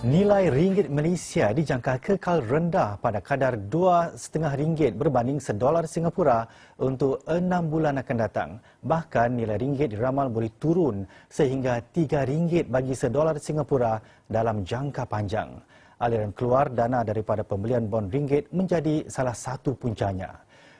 Nilai ringgit Malaysia dijangka kekal rendah pada kadar RM2.5 berbanding sedolar Singapura untuk enam bulan akan datang. Bahkan nilai ringgit diramal boleh turun sehingga RM3 bagi sedolar Singapura dalam jangka panjang. Aliran keluar dana daripada pembelian bon ringgit menjadi salah satu puncanya.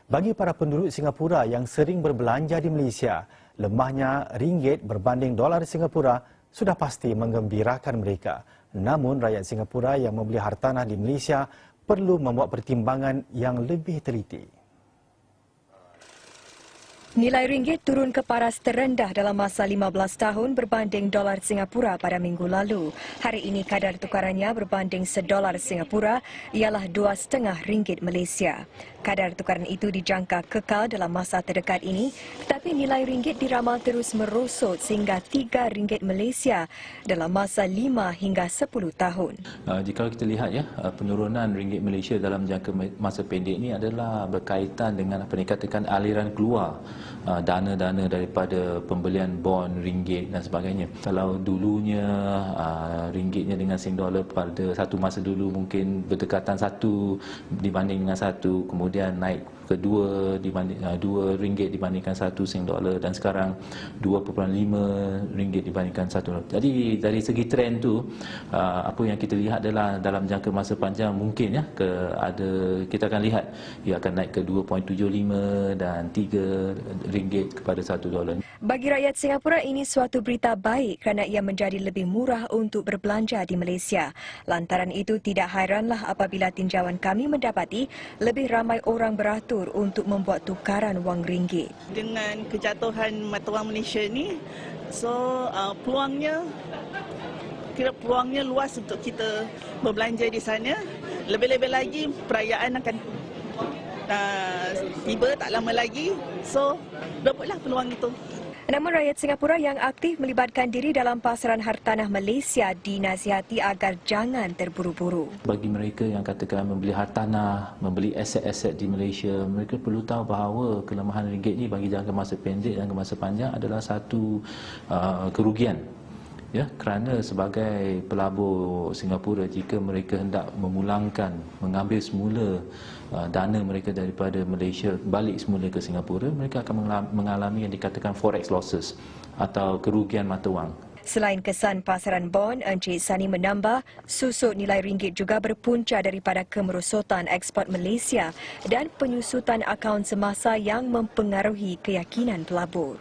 Bagi para penduduk Singapura yang sering berbelanja di Malaysia, lemahnya ringgit berbanding dolar Singapura sudah pasti menggembirakan mereka. Namun rakyat Singapura yang membeli hartanah di Malaysia perlu membuat pertimbangan yang lebih teliti. Nilai ringgit turun ke paras terendah dalam masa 15 tahun berbanding dolar Singapura pada minggu lalu. Hari ini kadar tukarannya berbanding sedolar Singapura ialah 2,5 ringgit Malaysia. Kadar tukaran itu dijangka kekal dalam masa terdekat ini tetapi nilai ringgit diramal terus merosot sehingga 3 ringgit Malaysia dalam masa 5 hingga 10 tahun. Uh, jika kita lihat ya uh, penurunan ringgit Malaysia dalam jangka masa pendek ini adalah berkaitan dengan dikatakan aliran keluar uh, dana-dana daripada pembelian bon ringgit dan sebagainya. Kalau dulunya uh, ringgitnya dengan sing dollar pada satu masa dulu mungkin berdekatan satu dibanding dengan satu kemudian naik ke dua dibanding uh, dua ringgit dibandingkan satu sing dolar dan sekarang 2.5 ringgit dibandingkan satu jadi dari segi trend tu uh, apa yang kita lihat adalah dalam jangka masa panjang mungkin ya ke ada kita akan lihat ia akan naik ke 2.75 dan 3 ringgit kepada satu dolar bagi rakyat Singapura ini suatu berita baik kerana ia menjadi lebih murah untuk berbelanja di Malaysia. Lantaran itu tidak hairanlah apabila tinjauan kami mendapati lebih ramai orang beratur untuk membuat tukaran wang ringgit. Dengan kejatuhan mata wang Malaysia ni, so uh, peluangnya kira peluangnya luas untuk kita berbelanja di sana. Lebih-lebih lagi perayaan akan uh, tiba tak lama lagi. So, dapatlah peluang itu. Namun rakyat Singapura yang aktif melibatkan diri dalam pasaran hartanah Malaysia dinasihati agar jangan terburu-buru. Bagi mereka yang katakan membeli hartanah, membeli aset-aset di Malaysia, mereka perlu tahu bahawa kelemahan ringgit ini bagi jangka masa pendek dan masa panjang adalah satu uh, kerugian ya kerana sebagai pelabur Singapura jika mereka hendak memulangkan mengambil semula uh, dana mereka daripada Malaysia balik semula ke Singapura mereka akan mengalami yang dikatakan forex losses atau kerugian mata wang Selain kesan pasaran bon, Encik Sani menambah, susut nilai ringgit juga berpunca daripada kemerosotan ekspor Malaysia dan penyusutan akaun semasa yang mempengaruhi keyakinan pelabur.